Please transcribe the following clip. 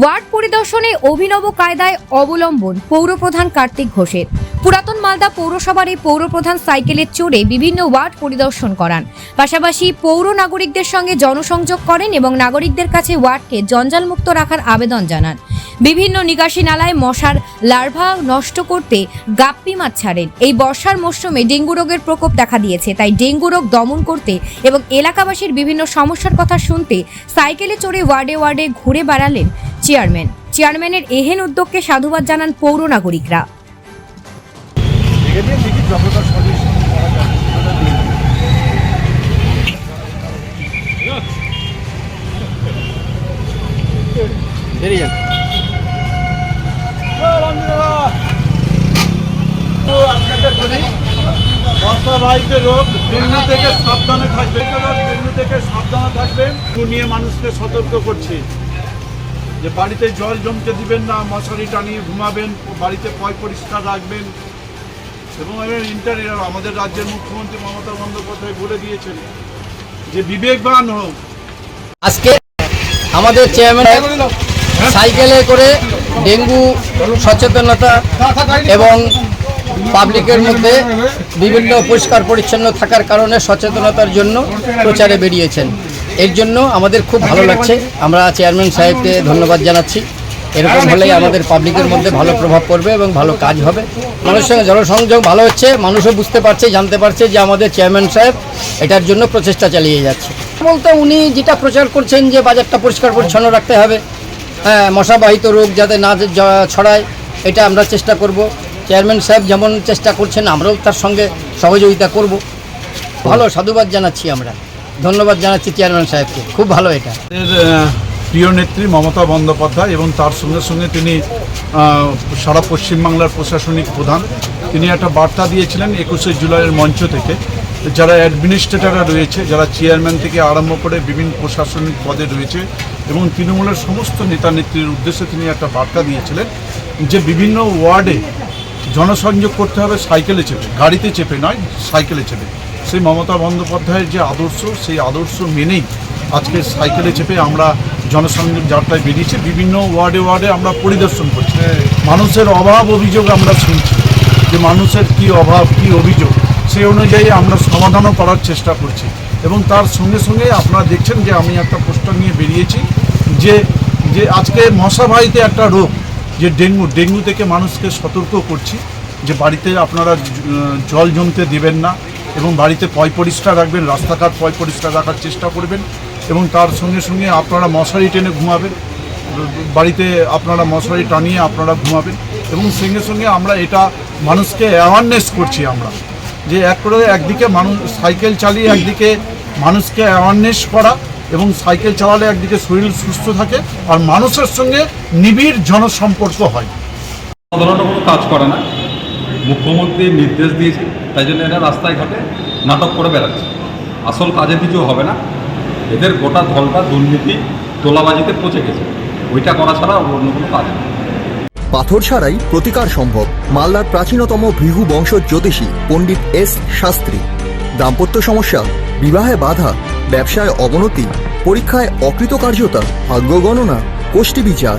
Word পরিদর্শনে অভিনব কায়দায় অবলম্বন পৌরপ্রধান কার্তিক ঘোষের। পুরাতন মালদা পৌরসভার এই পৌরপ্রধান সাইকেলে চড়ে বিভিন্ন ওয়ার্ড পরিদর্শন করান। পাশাপাশি পৌর নাগরিকদের সঙ্গে জনসংযোগ করেন এবং নাগরিকদের কাছে ওয়ার্ডকে জঞ্জালমুক্ত রাখার আবেদন জানান। বিভিন্ন নিকাশি নালায় মশার লার্ভা নষ্ট করতে গাপ্পি মাছ ছাড়েন। এই বর্ষার মরশুমে ডেঙ্গু রোগের প্রকোপ দেখা দিয়েছে, তাই ডেঙ্গু রোগ দমন করতে এবং এলাকাবাসীর বিভিন্ন সমস্যার কথা শুনতে সাইকেলে চড়ে ওয়ার্ডে ওয়ার্ডে ঘুরে বেড়ালেন চেয়ারম্যান। চেয়ারম্যানের এহেন উদ্যোগকে সাধুবাদ জানান পৌর নাগরিকরা। রোগ থেকে সাবধানে থাকবেন ডেঙ্গু থেকে মানুষকে সতর্ক করছি যে বাড়িতে জল জমতে দিবেন না মশারি টানিয়ে ঘুমাবেন বাড়িতে পয় পরিষ্কার রাখবেন। এবং ইন্টারিয়ার আমাদের রাজ্যের মুখ্যমন্ত্রী মমতা বন্দ্যোপাধ্যায় বলে দিয়েছেন যে বিবেকবান হোক। আজকে আমাদের চেয়ারম্যান সাইকেলে করে ডেঙ্গু সচেতনতা এবং পাবলিকের মধ্যে বিভিন্ন পরিষ্কার পরিচ্ছন্ন থাকার কারণে সচেতনতার জন্য প্রচারে বেরিয়েছেন। এর জন্য আমাদের খুব ভালো লাগছে। আমরা চেয়ারম্যান সাহেবকে ধন্যবাদ জানাচ্ছি। এরকম হলেই আমাদের পাবলিকের মধ্যে ভালো প্রভাব পড়বে এবং ভালো কাজ হবে। মানুষের সঙ্গে জনসংযোগ ভালো হচ্ছে মানুষও বুঝতে পারছে জানতে পারছে যে আমাদের চেয়ারম্যান সাহেব এটার জন্য প্রচেষ্টা চালিয়ে যাচ্ছে। বলতে উনি যেটা প্রচার করছেন যে বাজারটা পরিষ্কার পরিচ্ছন্ন রাখতে হবে। হ্যাঁ মশাবাহিত রোগ যাতে না ছড়ায় এটা আমরা চেষ্টা করব। চেয়ারম্যান সাহেব যেমন চেষ্টা করছেন আমরাও তার সঙ্গে সহযোগিতা করব। ভালো সাধুবাদ জানাচ্ছি আমরা। ধন্যবাদ জানাচ্ছি চেয়ারম্যান সাহেবকে। খুব ভালো এটা। প্রিয় নেত্রী মমতা বন্দ্যোপাধ্যায় এবং তার সঙ্গে সঙ্গে তিনি সারা পশ্চিমবাংলার প্রশাসনিক প্রধান। তিনি একটা বার্তা দিয়েছিলেন একুশে জুলাইয়ের মঞ্চ থেকে। যারা অ্যাডমিনিস্ট্রেটররা রয়েছে, যারা চেয়ারম্যান থেকে আরম্ভ করে বিভিন্ন প্রশাসনিক পদে রয়েছে এবং তৃণমূলের সমস্ত নেতা নেত্রীর উদ্দেশ্যে তিনি একটা বার্তা দিয়েছিলেন যে বিভিন্ন ওয়ার্ডে জনসংযোগ করতে হবে, সাইকেলে চেপে, গাড়িতে চেপে নয়, সাইকেলে চেপে। সেই মমতা বন্দ্যোপাধ্যায়ের যে আদর্শ, সেই আদর্শ মেনেই আজকে সাইকেলে চেপে আমরা জনসংযোগ যাত্রায় বেরিয়েছি। বিভিন্ন ওয়ার্ডে ওয়ার্ডে আমরা পরিদর্শন করছি। মানুষের অভাব অভিযোগ আমরা শুনছি যে মানুষের কি অভাব, কি অভিযোগ সেই অনুযায়ী আমরা সমাধানও করার চেষ্টা করছি। এবং তার সঙ্গে সঙ্গে আপনারা দেখছেন যে আমি একটা পোস্টার নিয়ে বেরিয়েছি যে যে আজকে মশাবাহিতে একটা রোগ, যে ডেঙ্গু ডেঙ্গু থেকে মানুষকে সতর্ক করছি যে বাড়িতে আপনারা জল জমতে দেবেন না। এবং বাড়িতে পয় পরিষ্কার রাখবেন, রাস্তাঘাট পয় পরিষ্কার রাখার চেষ্টা করবেন এবং তার সঙ্গে সঙ্গে আপনারা মশারি টেনে ঘুমাবেন। বাড়িতে আপনারা মশারি টানিয়ে আপনারা ঘুমাবেন এবং সঙ্গে সঙ্গে আমরা এটা মানুষকে অ্যাওয়ারনেস করছি আমরা যে এক করে একদিকে মানুষ সাইকেল চালিয়ে একদিকে মানুষকে অ্যাওয়ারনেস করা এবং সাইকেল চালালে একদিকে শরীর সুস্থ থাকে আর মানুষের সঙ্গে নিবিড় জনসম্পর্ক হয়। সাধারণত কোনো কাজ করে না। মুখ্যমন্ত্রী নির্দেশ দিয়েছে, তাই জন্য এরা রাস্তায় ঘাটে নাটক করে বেড়াচ্ছে। আসল কাজে কিছু হবে না। এদের গোটা দলটা দুর্নীতি তোলাবাজিতে পচে গেছে। ওইটা করা ছাড়া অন্য কোনো কাজ নেই। পাথর ছাড়াই প্রতিকার সম্ভব। মালদার প্রাচীনতম ভৃহু বংশ জ্যোতিষী পণ্ডিত এস শাস্ত্রী। দাম্পত্য সমস্যা, বিবাহে বাধা, ব্যবসায় অবনতি, পরীক্ষায় অকৃতকার্যতা, ভাগ্য গণনা গোষ্ঠী বিচার।